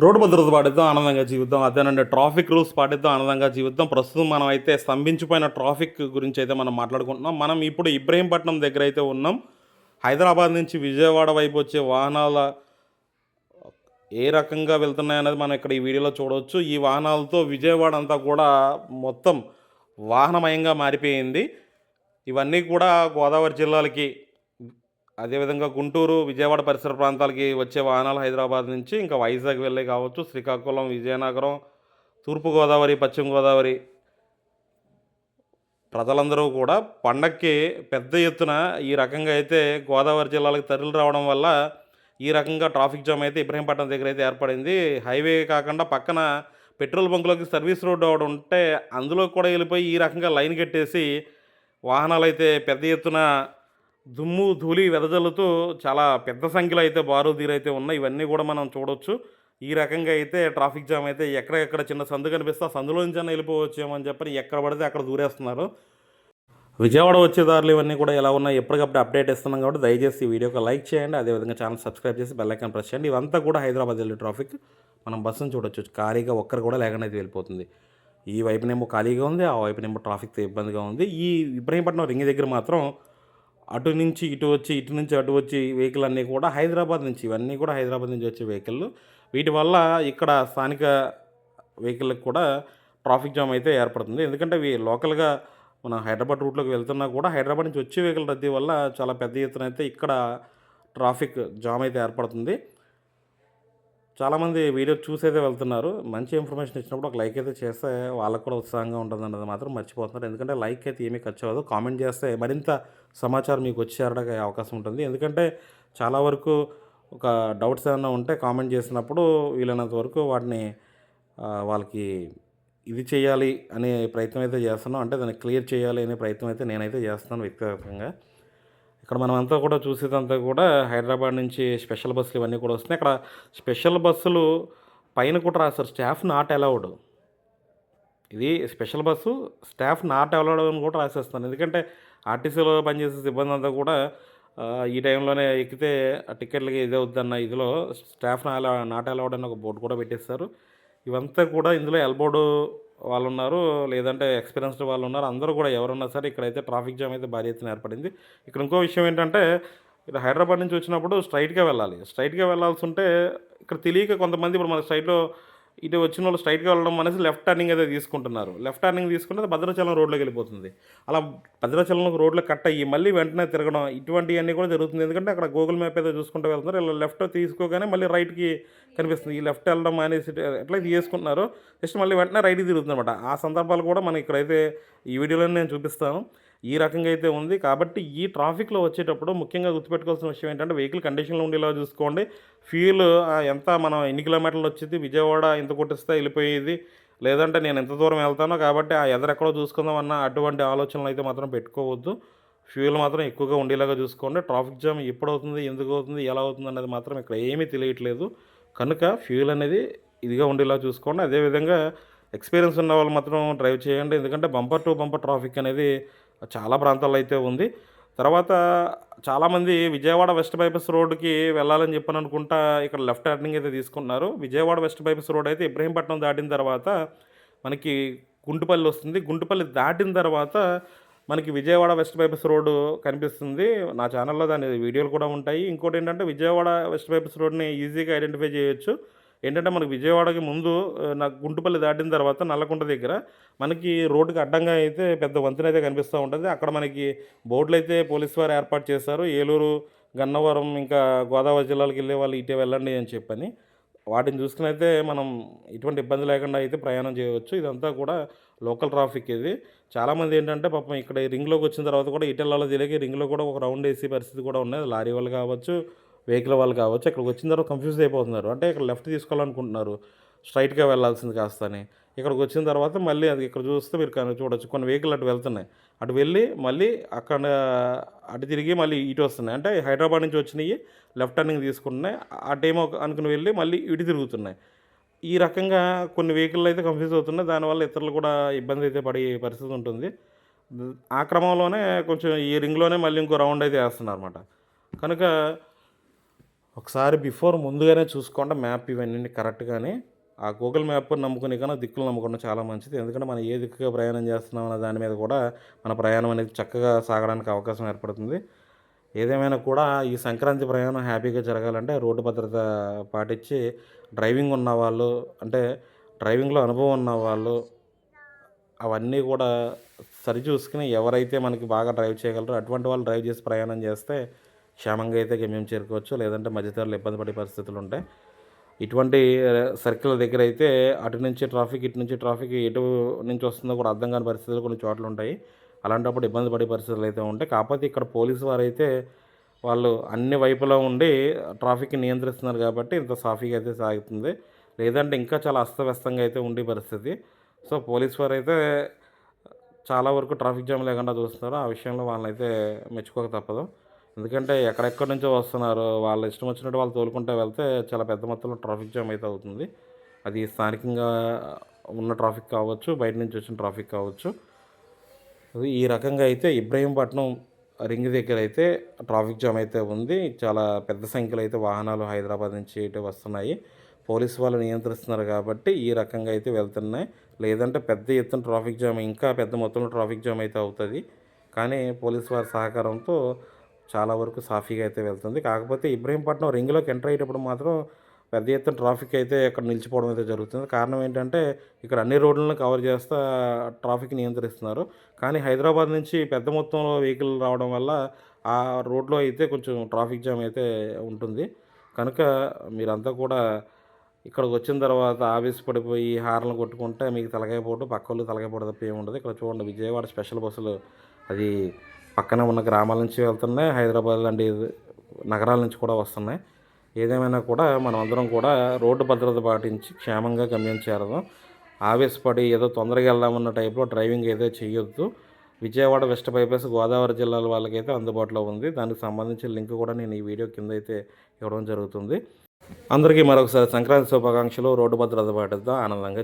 Road భద్రత పాటిద్దాం ఆనందంగా జీవిద్దాం. అదేనండి ట్రాఫిక్ రూల్స్ పాటిద్దాం ఆనందంగా జీవిద్దాం. ప్రస్తుతం మనం అయితే స్తంభించిపోయిన ట్రాఫిక్ గురించి అయితే మనం మాట్లాడుకుంటున్నాం. మనం ఇప్పుడు ఇబ్రహీంపట్నం దగ్గర అయితే ఉన్నాం. హైదరాబాద్ నుంచి విజయవాడ వైపు వచ్చే వాహనాల ఏ రకంగా వెళ్తున్నాయనేది మనం ఇక్కడ ఈ వీడియోలో చూడవచ్చు. ఈ వాహనాలతో విజయవాడ అంతా కూడా మొత్తం వాహనమయంగా మారిపోయింది. ఇవన్నీ కూడా గోదావరి జిల్లాలకి అదేవిధంగా గుంటూరు విజయవాడ పరిసర ప్రాంతాలకి వచ్చే వాహనాలు హైదరాబాద్ నుంచి ఇంకా వైజాగ్ వెళ్ళే కావచ్చు శ్రీకాకుళం విజయనగరం తూర్పుగోదావరి పశ్చిమ గోదావరి ప్రజలందరూ కూడా పండక్కి పెద్ద ఎత్తున ఈ రకంగా అయితే గోదావరి జిల్లాలకు తరలి రావడం వల్ల ఈ రకంగా ట్రాఫిక్ జామ్ అయితే ఇబ్రహీంపట్నం దగ్గర అయితే ఏర్పడింది. హైవే కాకుండా పక్కన పెట్రోల్ బంకులోకి సర్వీస్ రోడ్డు ఒకటి ఉంటే అందులో కూడా వెళ్ళిపోయి ఈ రకంగా లైన్ కట్టేసి వాహనాలు అయితే పెద్ద ఎత్తున దుమ్ము ధూళి వెదజల్లుతూ చాలా పెద్ద సంఖ్యలో అయితే బారుదీరు అయితే ఉన్నాయి. ఇవన్నీ కూడా మనం చూడొచ్చు. ఈ రకంగా అయితే ట్రాఫిక్ జామ్ అయితే ఎక్కడెక్కడ చిన్న సందు కనిపిస్తే ఆ సందులో నుంచి అయినా వెళ్ళిపోవచ్చేమని అని చెప్పని ఎక్కడ పడితే అక్కడ దూరేస్తున్నారు. విజయవాడ వచ్చే దారులు ఇవన్నీ కూడా ఎలా ఉన్నాయి? ఎప్పటికప్పుడు అప్డేట్ ఇస్తున్నాం కాబట్టి దయచేసి ఈ వీడియోకి లైక్ చేయండి. అదేవిధంగా ఛానల్ సబ్స్క్రైబ్ చేసి బెల్ ఐకాన్ ప్రెస్ చేయండి. ఇవంతా కూడా హైదరాబాద్ వెళ్ళే ట్రాఫిక్. మనం బస్సును చూడొచ్చు. ఖాళీగా ఒక్కరు కూడా లేకుండా అయితే వెళ్ళిపోతుంది. ఈ వైపునేమో ఖాళీగా ఉంది ఆ వైపునేమో ట్రాఫిక్తో ఇబ్బందిగా ఉంది. ఈ ఇబ్రహీంపట్నం రింగ్ దగ్గర మాత్రం అటు నుంచి ఇటు వచ్చి ఇటు నుంచి అటు వచ్చి వెహికల్ అన్నీ కూడా హైదరాబాద్ నుంచి ఇవన్నీ కూడా హైదరాబాద్ నుంచి వచ్చే వెహికల్ వీటి వల్ల ఇక్కడ స్థానిక వెహికల్కి కూడా ట్రాఫిక్ జామ్ అయితే ఏర్పడుతుంది. ఎందుకంటే ఇవి లోకల్గా మన హైదరాబాద్ రూట్లోకి వెళ్తున్నా కూడా హైదరాబాద్ నుంచి వచ్చే వెహికల్ రద్దీ వల్ల చాలా పెద్ద ఎత్తున అయితే ఇక్కడ ట్రాఫిక్ జామ్ అయితే ఏర్పడుతుంది. చాలామంది వీడియో చూసైతే వెళ్తున్నారు. మంచి ఇన్ఫర్మేషన్ ఇచ్చినప్పుడు ఒక లైక్ అయితే చేస్తే వాళ్ళకు కూడా ఉత్సాహంగా ఉంటుంది అన్నది మాత్రం మర్చిపోతున్నారు. ఎందుకంటే లైక్ అయితే ఏమీ ఖర్చు అవ్వదు. కామెంట్ చేస్తే మరింత సమాచారం మీకు వచ్చి చేరడానికి అవకాశం ఉంటుంది. ఎందుకంటే చాలా వరకు ఒక డౌట్స్ ఏమైనా ఉంటే కామెంట్ చేసినప్పుడు వీలైనంత వరకు వాటిని వాళ్ళకి ఇది చేయాలి అనే ప్రయత్నం అయితే చేస్తున్నాం. అంటే దాన్ని క్లియర్ చేయాలి అనే ప్రయత్నం అయితే నేనైతే చేస్తున్నాను వ్యక్తిగతంగా. ఇక్కడ మనం అంతా కూడా చూసేదంతా కూడా హైదరాబాద్ నుంచి స్పెషల్ బస్సులు ఇవన్నీ కూడా వస్తున్నాయి. ఇక్కడ స్పెషల్ బస్సులు పైన కూడా రాస్తారు స్టాఫ్ నాట్ అలౌడ్. ఇది special bus staff not allowed అని కూడా రాసేస్తాను ఎందుకంటే ఆర్టీసీలో పనిచేసే సిబ్బంది అంతా కూడా ఈ టైంలోనే ఎక్కితే ఆ టికెట్లకి ఇదే వద్దన్న ఇదిలో స్టాఫ్ నాట్ అలౌడ్ అని ఒక బోర్డు కూడా పెట్టేస్తారు. ఇవంతా కూడా ఇందులో ఎల్బోర్డు వాళ్ళు ఉన్నారు లేదంటే ఎక్స్పీరియన్స్డ్ వాళ్ళు ఉన్నారు అందరూ కూడా ఎవరున్నా సరే ఇక్కడైతే ట్రాఫిక్ జామ్ అయితే భారీ ఎత్తున ఏర్పడింది. ఇక్కడ ఇంకో విషయం ఏంటంటే ఇక్కడ హైదరాబాద్ నుంచి వచ్చినప్పుడు స్ట్రైట్గా వెళ్ళాలి. స్ట్రైట్గా వెళ్ళాల్సి ఉంటే ఇక్కడ తెలియక కొంతమంది ఇప్పుడు మన స్ట్రైట్లో ఇటు వచ్చిన వాళ్ళు స్ట్రైట్గా వెళ్ళడం అనేసి లెఫ్ట్ టర్నింగ్ అయితే తీసుకుంటున్నారు. లెఫ్ట్ టర్నింగ్ తీసుకుంటే అది భద్రాచలం రోడ్లోకి వెళ్ళిపోతుంది. అలా భద్రాచలం రోడ్లో కట్ అయ్యి మళ్ళీ వెంటనే తిరగడం ఇటువంటివన్నీ కూడా జరుగుతుంది. ఎందుకంటే అక్కడ గూగుల్ మ్యాప్ అయితే చూసుకుంటూ వెళ్తున్నారు. ఇలా లెఫ్ట్ తీసుకోగానే మళ్ళీ రైట్కి కనిపిస్తుంది. ఈ లెఫ్ట్ వెళ్ళడం అనేసి ఎట్లా చేసుకుంటున్నారో. జస్ట్ మళ్ళీ వెంటనే రైట్కి తిరుగుతుంది అనమాట ఆ సందర్భాలు కూడా మనం ఇక్కడైతే ఈ వీడియోలో నేను చూపిస్తాను. ఈ రకంగా అయితే ఉంది. కాబట్టి ఈ ట్రాఫిక్లో వచ్చేటప్పుడు ముఖ్యంగా గుర్తుపెట్టుకోవాల్సిన విషయం ఏంటంటే వెహికల్ కండిషన్లో ఉండేలా చూసుకోండి. ఫ్యూల్ ఎంత మనం ఎన్ని కిలోమీటర్లు వచ్చింది విజయవాడ ఎంత కొట్టిస్తే వెళ్ళిపోయేది లేదంటే నేను ఎంత దూరం వెళ్తానో కాబట్టి ఆ ఎదరెక్కడో చూసుకుందాం అన్న అటువంటి ఆలోచనలు అయితే మాత్రం పెట్టుకోవద్దు. ఫ్యూల్ మాత్రం ఎక్కువగా ఉండేలాగా చూసుకోండి. ట్రాఫిక్ జామ్ ఎప్పుడవుతుంది ఎందుకు అవుతుంది ఎలా అవుతుంది అనేది మాత్రం ఇక్కడ ఏమీ తెలియట్లేదు. కనుక ఫ్యూల్ అనేది ఇదిగా ఉండేలా చూసుకోండి. అదేవిధంగా ఎక్స్పీరియన్స్ ఉన్న వాళ్ళు మాత్రం డ్రైవ్ చేయండి. ఎందుకంటే బంపర్ టు బంపర్ ట్రాఫిక్ అనేది చాలా ప్రాంతాల్లో అయితే ఉంది. తర్వాత చాలామంది విజయవాడ వెస్ట్ బైపాస్ రోడ్డుకి వెళ్ళాలని చెప్పని అనుకుంటా ఇక్కడ లెఫ్ట్ టర్నింగ్ అయితే తీసుకున్నారు విజయవాడ వెస్ట్ బైపాస్ రోడ్ అయితే ఇబ్రహీంపట్నం దాటిన తర్వాత మనకి గుంటుపల్లి వస్తుంది. గుంటుపల్లి దాటిన తర్వాత మనకి విజయవాడ వెస్ట్ బైపాస్ రోడ్డు కనిపిస్తుంది. నా ఛానల్లో దాని వీడియోలు కూడా ఉంటాయి. ఇంకోటి ఏంటంటే విజయవాడ వెస్ట్ బైపాస్ రోడ్ని ఈజీగా ఐడెంటిఫై చేయొచ్చు. ఏంటంటే మనకి విజయవాడకి ముందు నాకు గుంటుపల్లి దాటిన తర్వాత నల్లకుంట దగ్గర మనకి రోడ్డుకి అడ్డంగా అయితే పెద్ద వంతెన అయితే కనిపిస్తూ ఉంటుంది. అక్కడ మనకి బోర్డులు అయితే పోలీస్ వారు ఏర్పాటు చేశారు. ఏలూరు గన్నవరం ఇంకా గోదావరి జిల్లాలకు వెళ్ళే వాళ్ళు ఇటే వెళ్ళండి అని చెప్పని. వాటిని చూసుకుని అయితే మనం ఎటువంటి ఇబ్బంది లేకుండా అయితే ప్రయాణం చేయవచ్చు. ఇదంతా కూడా లోకల్ ట్రాఫిక్ ఇది. చాలామంది ఏంటంటే పాపం ఇక్కడ ఈ రింగ్లోకి వచ్చిన తర్వాత కూడా ఇటెల్లాలో తెలియక రింగ్లో కూడా ఒక రౌండ్ వేసే పరిస్థితి కూడా ఉన్నది. లారీ వాళ్ళు కావచ్చు వెహికల్ వాళ్ళు కావచ్చు ఇక్కడికి వచ్చిన తర్వాత కన్ఫ్యూజ్ అయిపోతున్నారు. అంటే ఇక్కడ లెఫ్ట్ తీసుకోవాలనుకుంటున్నారు స్ట్రైట్గా వెళ్ళాల్సింది కాస్తని ఇక్కడికి వచ్చిన తర్వాత మళ్ళీ అది ఇక్కడ చూస్తే మీరు చూడొచ్చు కొన్ని వెహికల్ అటు వెళ్తున్నాయి. అటు వెళ్ళి మళ్ళీ అక్కడ అటు తిరిగి మళ్ళీ ఇటు వస్తున్నాయి. అంటే హైదరాబాద్ నుంచి వచ్చినాయి లెఫ్ట్ టర్నింగ్ తీసుకుంటున్నాయి ఆ టైం అనుకుని వెళ్ళి మళ్ళీ ఇటు తిరుగుతున్నాయి. ఈ రకంగా కొన్ని వెహికల్ అయితే కన్ఫ్యూజ్ అవుతున్నాయి. దానివల్ల ఇతరులు కూడా ఇబ్బంది అయితే పడే పరిస్థితి ఉంటుంది. ఆ క్రమంలోనే కొంచెం ఈ రింగ్లోనే మళ్ళీ ఇంకో రౌండ్ అయితే వేస్తున్నారు అనమాట కనుక ఒకసారి బిఫోర్ ముందుగానే చూసుకోండి మ్యాప్ ఇవన్నీ కరెక్ట్గానే ఆ గూగుల్ మ్యాప్ నమ్ముకునే కన్నా దిక్కులు నమ్ముకోవడం చాలా మంచిది. ఎందుకంటే మనం ఏ దిక్కుగా ప్రయాణం చేస్తున్నాం అనే దాని మీద కూడా మన ప్రయాణం అనేది చక్కగా సాగడానికి అవకాశం ఏర్పడుతుంది. ఏదేమైనా కూడా ఈ సంక్రాంతి ప్రయాణం హ్యాపీగా జరగాలంటే రోడ్డు భద్రత పాటించి డ్రైవింగ్ ఉన్న వాళ్ళు అంటే డ్రైవింగ్లో అనుభవం ఉన్న వాళ్ళు అవన్నీ కూడా సరిచూసుకుని ఎవరైతే మనకి బాగా డ్రైవ్ చేయగలరో అటువంటి వాళ్ళు డ్రైవ్ చేసి ప్రయాణం చేస్తే క్షేమంగా అయితే గమ్యం చేరుకోవచ్చు. లేదంటే మధ్యతరాలు ఇబ్బంది పడే పరిస్థితులు ఉంటాయి. ఇటువంటి సర్కిల్ దగ్గర అయితే అటు నుంచి ట్రాఫిక్ ఇటు నుంచి ట్రాఫిక్ ఎటు నుంచి వస్తుందో కూడా అర్థం కాని పరిస్థితులు కొన్ని చోట్ల ఉంటాయి. అలాంటప్పుడు ఇబ్బంది పడే పరిస్థితులు అయితే ఉంటాయి. కాకపోతే ఇక్కడ పోలీసు వారు అయితే వాళ్ళు అన్ని వైపులా ఉండి ట్రాఫిక్ నియంత్రిస్తున్నారు కాబట్టి ఇంత సాఫీగా అయితే సాగుతుంది. లేదంటే ఇంకా చాలా అస్తవ్యస్తంగా అయితే ఉండే పరిస్థితి. సో పోలీస్ వారు అయితే చాలా వరకు ట్రాఫిక్ జామ్ లేకుండా చూస్తున్నారు. ఆ విషయంలో వాళ్ళని అయితే మెచ్చుకోక తప్పదు. ఎందుకంటే ఎక్కడెక్కడి నుంచో వస్తున్నారు వాళ్ళ ఇష్టం వచ్చినట్టు వాళ్ళు తోలుకుంటే వెళ్తే చాలా పెద్ద మొత్తంలో ట్రాఫిక్ జామ్ అయితే అవుతుంది. అది స్థానికంగా ఉన్న ట్రాఫిక్ కావచ్చు బయట నుంచి వచ్చిన ట్రాఫిక్ కావచ్చు. అది ఈ రకంగా అయితే ఇబ్రహీంపట్నం రింగ్ దగ్గర అయితే ట్రాఫిక్ జామ్ అయితే ఉంది. చాలా పెద్ద సంఖ్యలో అయితే వాహనాలు హైదరాబాద్ నుంచి ఇటు వస్తున్నాయి. పోలీసు వాళ్ళు నియంత్రిస్తున్నారు కాబట్టి ఈ రకంగా అయితే వెళ్తున్నాయి. లేదంటే పెద్ద ఎత్తున ట్రాఫిక్ జామ్ ఇంకా పెద్ద మొత్తంలో ట్రాఫిక్ జామ్ అయితే అవుతుంది. కానీ పోలీసు వారి సహకారంతో చాలా వరకు సాఫీగా అయితే వెళ్తుంది. కాకపోతే ఇబ్రహీంపట్నం రింగ్లోకి ఎంటర్ అయ్యేటప్పుడు మాత్రం పెద్ద ఎత్తున ట్రాఫిక్ అయితే ఇక్కడ నిలిచిపోవడం అయితే జరుగుతుంది. కారణం ఏంటంటే ఇక్కడ అన్ని రోడ్లను కవర్ చేస్తా ట్రాఫిక్ నియంత్రిస్తున్నారు. కానీ హైదరాబాద్ నుంచి పెద్ద మొత్తంలో వెహికల్ రావడం వల్ల ఆ రోడ్లో అయితే కొంచెం ట్రాఫిక్ జామ్ అయితే ఉంటుంది. కనుక మీరంతా కూడా ఇక్కడికి వచ్చిన తర్వాత ఆవేశపడిపోయి హార్లు కొట్టుకుంటే మీకు తలకాయ పోటు పక్క వాళ్ళు తలకాయ పోటు తప్ప ఏమి ఉండదు ఇక్కడ చూడండి విజయవాడ స్పెషల్ బస్సులు అది పక్కన ఉన్న గ్రామాల నుంచి వెళ్తున్నాయి. హైదరాబాద్ లాంటి నగరాల నుంచి కూడా వస్తున్నాయి. ఏదేమైనా కూడా మనం అందరం కూడా రోడ్డు భద్రత పాటించి క్షేమంగా గమ్యం చేరదాం. ఆవేశపడి ఏదో తొందరగా వెళ్దామన్న టైప్లో డ్రైవింగ్ ఏదో చేయొద్దు. విజయవాడ వెస్ట్ బైపాస్ గోదావరి జిల్లాల వాళ్ళకైతే అందుబాటులో ఉంది. దానికి సంబంధించిన లింక్ కూడా నేను ఈ వీడియో కింద అయితే ఇవ్వడం జరుగుతుంది. అందరికీ మరొకసారి సంక్రాంతి శుభాకాంక్షలు. రోడ్డు భద్రత పాటిద్దాం. ఆనందంగా